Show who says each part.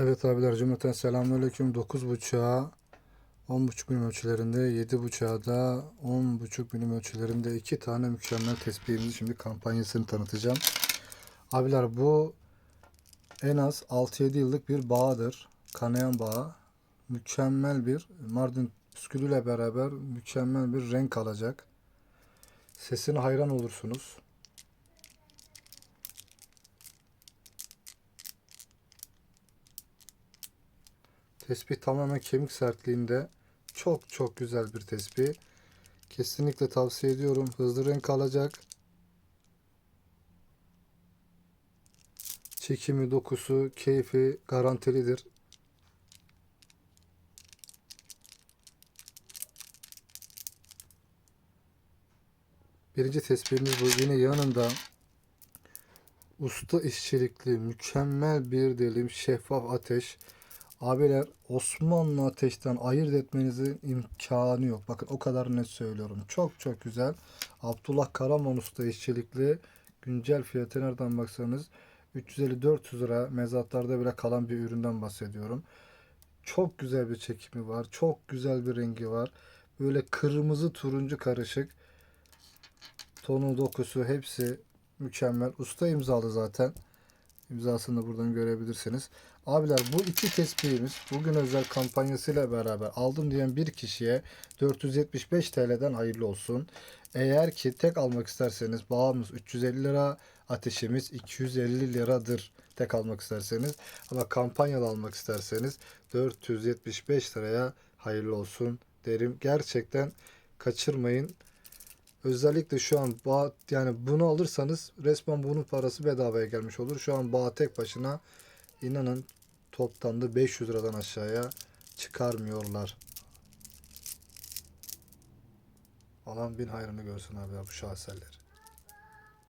Speaker 1: Evet abiler cümleten selamünaleyküm. 9.5'a 10.5 milim ölçülerinde, 7.5'a da 10.5 milim ölçülerinde iki tane mükemmel tespihimizi şimdi kampanyasını tanıtacağım. Abiler bu en az 6-7 yıllık bir bağdır. Kanayan bağı. Mükemmel bir Mardin püskülüyle beraber mükemmel bir renk alacak. Sesine hayran olursunuz. Tespih tamamen kemik sertliğinde. Çok çok güzel bir tespih. Kesinlikle tavsiye ediyorum. Hızlı renk alacak. Çekimi, dokusu, keyfi garantilidir. Birinci tespihimiz bu. Yine yanında usta işçilikli mükemmel bir dilim şeffaf ateş. Abiler Osmanlı ateşten ayırt etmenizin imkanı yok. Bakın o kadar net söylüyorum. Çok çok güzel. Abdullah Karaman usta işçilikli güncel fiyatı nereden baksanız 350-400 lira mezatlarda bile kalan bir üründen bahsediyorum. Çok güzel bir çekimi var. Çok güzel bir rengi var. Böyle kırmızı turuncu karışık. Tonu dokusu hepsi mükemmel. Usta imzalı zaten. İmzasını da buradan görebilirsiniz. Abiler bu iki tespihimiz bugün özel kampanyasıyla beraber aldım diyen bir kişiye 475 TL'den hayırlı olsun. Eğer ki tek almak isterseniz bağımız 350 lira, ateşimiz 250 liradır tek almak isterseniz. Ama kampanyalı almak isterseniz 475 liraya hayırlı olsun derim. Gerçekten kaçırmayın. Özellikle şu an yani bunu alırsanız resmen bunun parası bedavaya gelmiş olur. Şu an bağ tek başına inanın toptan da 500 liradan aşağıya çıkarmıyorlar. Alan bin hayrını görsün abi ya bu şaheserleri.